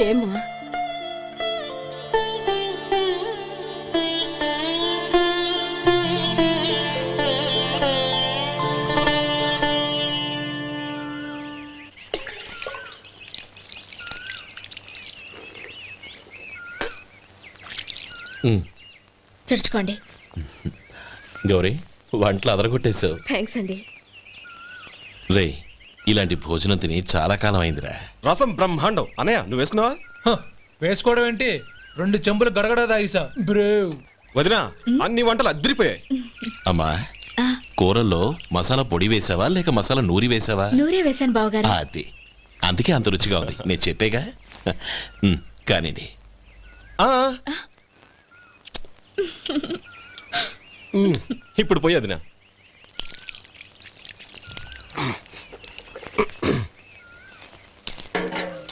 లేమ్మా. ఉమ్, తుడుచుకోండి. గౌరీ వంటలు అదరగొట్టేశావు. థ్యాంక్స్ అండి. రే ఇలాంటి భోజనం తిని చాలా కాలం అయిందిరా రసం బ్రహ్మాండం. అనయ్య నువ్వు వేసుకున్నావా? హ, వేసుకోవడం ఏంటి? రెండు చెంబులు గడగడ తాగిసా. బ్రేవ్. వదినా అన్ని వంటలు అద్దరిపోయాయి. అమ్మా ఆ, కూరల్లో మసాలా పొడి వేసావా? లేక మసాలా నూరి వేసావా? నూరే వేశాను బావగారు. ఆ, అది. అందుకే అంత రుచిగా ఉంది. నేను చెప్పేగా? ఉమ్, కానివ్వండి. ఆ. మ్, ఇప్పుడు పోయి వదినా.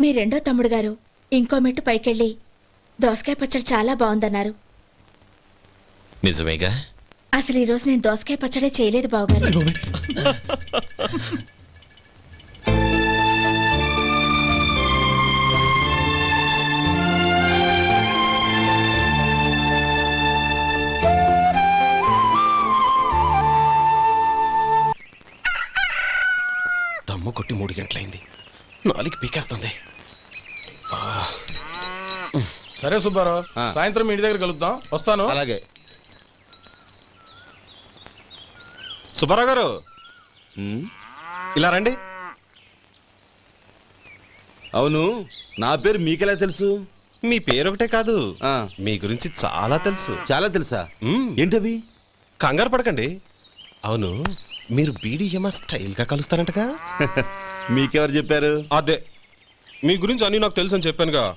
మీ రెండో తమ్ముడు గారు ఇంకో మెట్టు పైకెళ్ళి దోసకాయ పచ్చడి చాలా బాగుందన్నారు. నిజమేగా? అసలు ఈరోజు నేను దోసకాయ పచ్చడే చేయలేదు బావగారు. దమ్ము కొట్టి మూడు గంటలైంది. నాలుగు పీకేస్తుంది. సరే సుబ్బారావు సాయంత్రం మీ ఇంటి దగ్గర కలుద్దాం. వస్తాను. అలాగే. సుబ్బారావు గారు. ఇలా రండి. అవును నా పేరు మీకెలా తెలుసు? మీ పేరు ఒకటే కాదు. ఆ, మీ గురించి చాలా తెలుసు. చాలా తెలుసా? మ్మ్. ఏంటవి? కంగారు పడకండి. అవును మీరు బీడీఎంఆ స్టైల్గా కలుస్తారంటగా? మీకెవరు చెప్పారు? అదే మీ గురించి అన్ని నాకు తెలుసు అని చెప్పానుగా.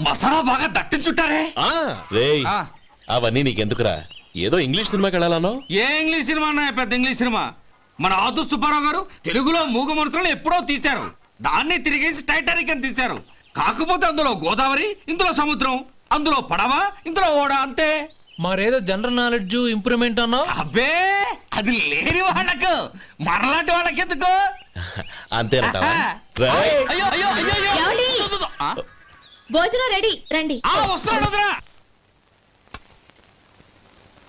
మసాలా బాగా దట్టించుంటారే. ఆ, రేయ్ ఆ. అవన్నీ నీకెందుకురా? ఏదో ఇంగ్లీష్ సినిమాకి వెళ్ళాలనో ఏ ఇంగ్లీష్ సినిమా అన్నా పెద్ద ఇంగ్లీష్ సినిమా? మన ఆదు సుబ్బారావు గారు తెలుగులో మూగ మనుషులను ఎప్పుడో తీశారు. దాన్ని తిరిగేసి టైటానిక్ అని తీశారు. కాకపోతే అందులో గోదావరి ఇందులో సముద్రం అందులో పడవ ఇందులో ఓడ అంతే. మరేదో జనరల్ నాలెడ్జ్ ఇంప్రూవ్మెంట్ అన్నావు? అబ్బే అది లేని వాళ్ళకు మరలాంటి వాళ్ళకి ఎందుకు అంతేనంటావా. రేయ్, అయ్యో అయ్యో అయ్యో అయ్యో. ఏమండి? ఆ? భోజనం రెడీ రండి.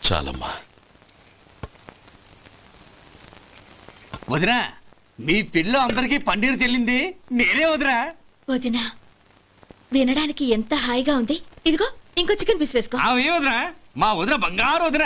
చాలమ్మా. వదినా మీ పిల్ల అందరికీ పన్నీరు చెల్లింది నేనే వదినా. వదినా వినడానికి ఎంత హాయిగా ఉంది. ఇదిగో ఇంకో చికెన్ పీస్ వేసుకో. వదినా? మా వదిన బంగారు వదిన.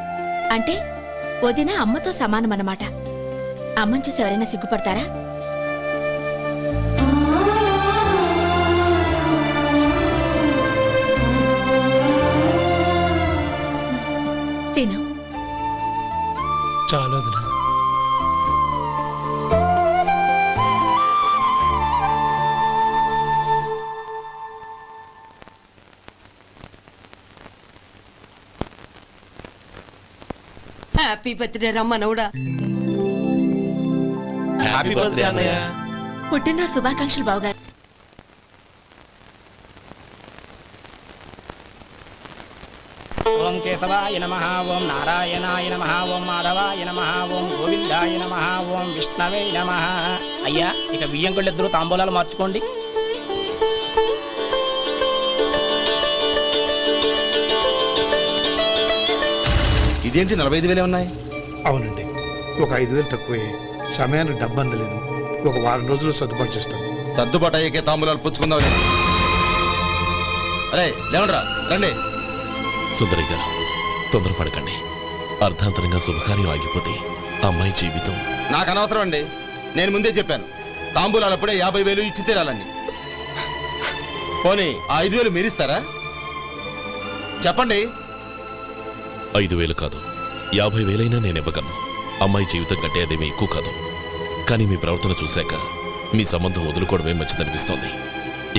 అంటే వదిన అమ్మతో సమానమన్నమాట. అమ్మని చూసి ఎవరైనా సిగ్గుపడతారా? తిను. చాలా హ్యాపీ బర్త్డే రమ్మనవుడా హ్యాపీ బర్త్డే అన్నయ్య. పుట్టిన శుభాకాంక్షలు బావగారు. ఓం కేశవాయ నమ ఓం నారాయణాయ నమ ఓం మాధవాయ నమ ఓం గోవిందాయ నమ ఓం విష్ణవే నమ. అయ్యా ఇక బియ్యం కొళ్ళిద్దరూ తాంబూలాలు మార్చుకోండి. ఇదేంటి నలభై ఐదు వేలే ఉన్నాయి? అవునండి. ఒక ఐదు వేలు తక్కువే. సమయానికి డబ్బు అందలేదు ఒక వారం రోజులు సర్దుబాటు చేస్తాను. సర్దుబాటు అయ్యకే తాంబూలాలు పుచ్చుకుందాం అరే లేవండ్రా రండి. సుందరి గారు తొందరపడకండి. అర్ధాంతరంగా శుభకార్యం ఆగిపోతే అమ్మాయి జీవితం. నాకు అనవసరం అండి. నేను ముందే చెప్పాను. తాంబూలాలు అప్పుడే యాభై వేలు ఇచ్చి తీరాలని పోనీ ఆ ఐదు వేలు మీరిస్తారా? చెప్పండి. ఐదు వేలు కాదు. యాభై వేలైనా నేను ఇవ్వగలను. అమ్మాయి జీవితం కంటే అదేమీ ఎక్కువ కాదు. కానీ మీ ప్రవర్తన చూశాక మీ సంబంధం వదులుకోవడమే మంచిదనిపిస్తోంది.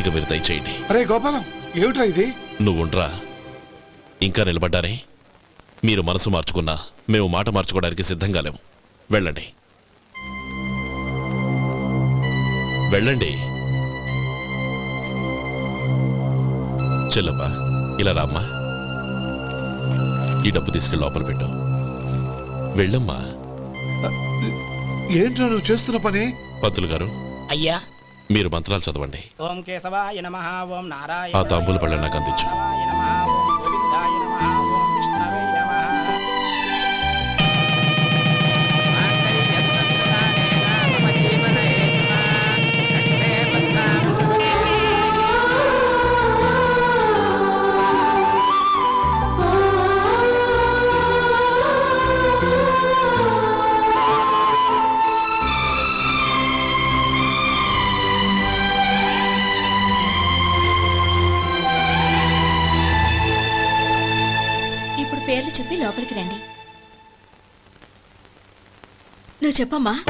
ఇక మీరు దయచేయండి. అరే గోపాలం ఏమిట్రా ఇది? నువ్వుండ్రా ఇంకా నిలబడ్డారే? మీరు మనసు మార్చుకున్నా మేము మాట మార్చుకోవడానికి సిద్ధంగా లేము. వెళ్ళండి. వెళ్ళండి. చెల్లమ్మా ఇలా రామ్మా. ఈ డబ్బు తీసుకెళ్ళి లోపల పెట్టు. వెళ్ళమ్మా. ఏంట్రా నువ్వు చేస్తున్న పని? పంతులు గారు అయ్యా. మీరు మంత్రాలు చదవండి. ఓం కేశవాయ నమ ఓం నారాయణ ఆ తాంబూల పళ్ళ నాకు అందించు. పేర్లు చెప్పి లోపలికి రండి. నువ్వు చెప్పమ్మా.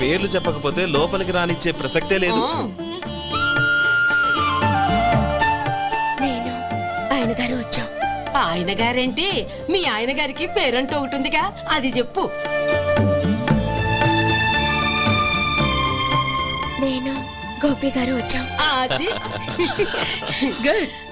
పేర్లు చెప్పకపోతే లోపలికి రానిచ్చే ప్రసక్తే లేదు. నేను ఆయన గారు వచ్చాం. ఆయన గారేంటి? మీ ఆయన గారికి పేరంటూ ఒకటి ఉందిగా అది చెప్పు. నేను గోపి గారు వచ్చాం. అది. గుడ్.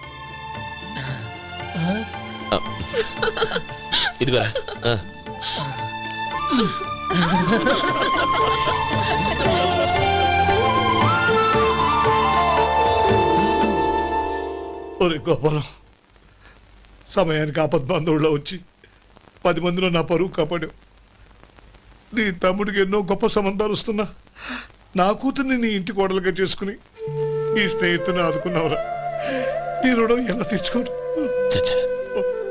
ఇదిగోరా. ఆ, ఒరే గోపాలం సమయానికి ఆపద్బాంధవుల్లో వచ్చి పది మందిలో నా పరువు కాపాడావు. నీ తమ్ముడికి ఎన్నో గొప్ప సంబంధాలు వస్తున్నా. నా కూతుర్ని నీ ఇంటి కోడలుగా చేసుకుని నీ స్నేహితుని ఆదుకున్నావురా. నీ రుణం ఎలా తీర్చుకోరు? చచ్చ.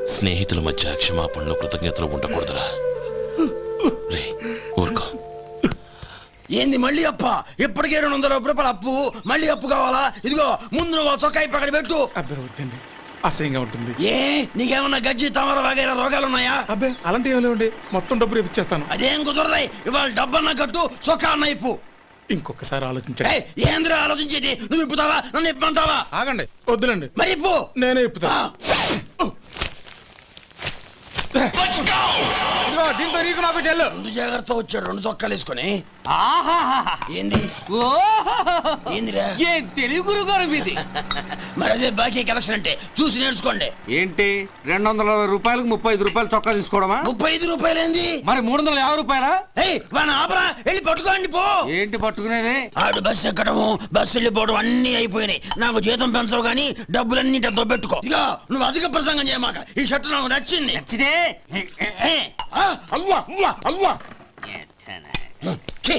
స్నేహితుల మధ్య క్షమాపణలు కృతజ్ఞతలు ఉండకూడదురా. రే ఊరుకో. ఏంది మళ్ళీ అప్ప? ఇప్పటికే రెండు వందల రూపాయల అప్పు మళ్ళీ అప్పు కావాలా? ఇదిగో ముందు నువ్వు చొక్కా అక్కడ పెట్టు. అబ్బే వద్దండి. అసహ్యంగా ఉంటుంది. ఏ నీకేమన్నా గజ్జి తమర వగైరా రోగాలు ఉన్నాయా అబ్బే అలాంటి ఏం లేవండి. మొత్తం డబ్బు రేపు ఇచ్చేస్తాను. అదేం కుదరదాయి ఇవాళ డబ్బన్నా కట్టు చొక్కా అన్న ఇప్పు. ఇంకొకసారి ఆలోచించండి. ఏయ్, ఏందిరా ఆలోచించేది? నువ్వు ఇప్పుతావా? నన్ను ఇప్పమంటావా? ఆగండి వద్దులండి. మరి ఇప్పు నేనే ఇప్పుతా ఆ. ఇదిగో, దీంతో నీకు నాకు చెల్లు. ముందు జాగ్రత్త వచ్చాడు రెండు చొక్కాలు వేసుకొని. ఆహాహాహా. ఏంది? ఓహోహోహో. ఏందిరా? ఏం తెలుగు గురుగారు మీది? మరి అదే బాకీ కలెక్షన్ అంటే చూసి నేర్చుకోండి. ఏంటి? రెండు వందల అరవై రూపాయలకు ముప్పై ఐదు రూపాయలు చొక్కా తీసుకోవడమా? ముప్పై ఐదు రూపాయలు ఏంది మరి మూడు వందల యాభై రూపాయలా? ఏయ్ వాడిని ఆపరా వెళ్ళి పట్టుకోండి పో. ఏంటి పట్టుకునేది? ఆడు బస్సు ఎక్కడము బస్సు వెళ్ళిపోవడం అన్ని అయిపోయినాయి. నాకు జీతం పెంచవు కానీ డబ్బులన్నీ డబ్బు పెట్టుకో. ఇక నువ్వు అధిక ప్రసంగం చేయమాక ఈ షర్ట్ నాకు నచ్చింది. నచ్చితే ఏ, ఆ, అవ్వా అవ్వా అవ్వా ఛీ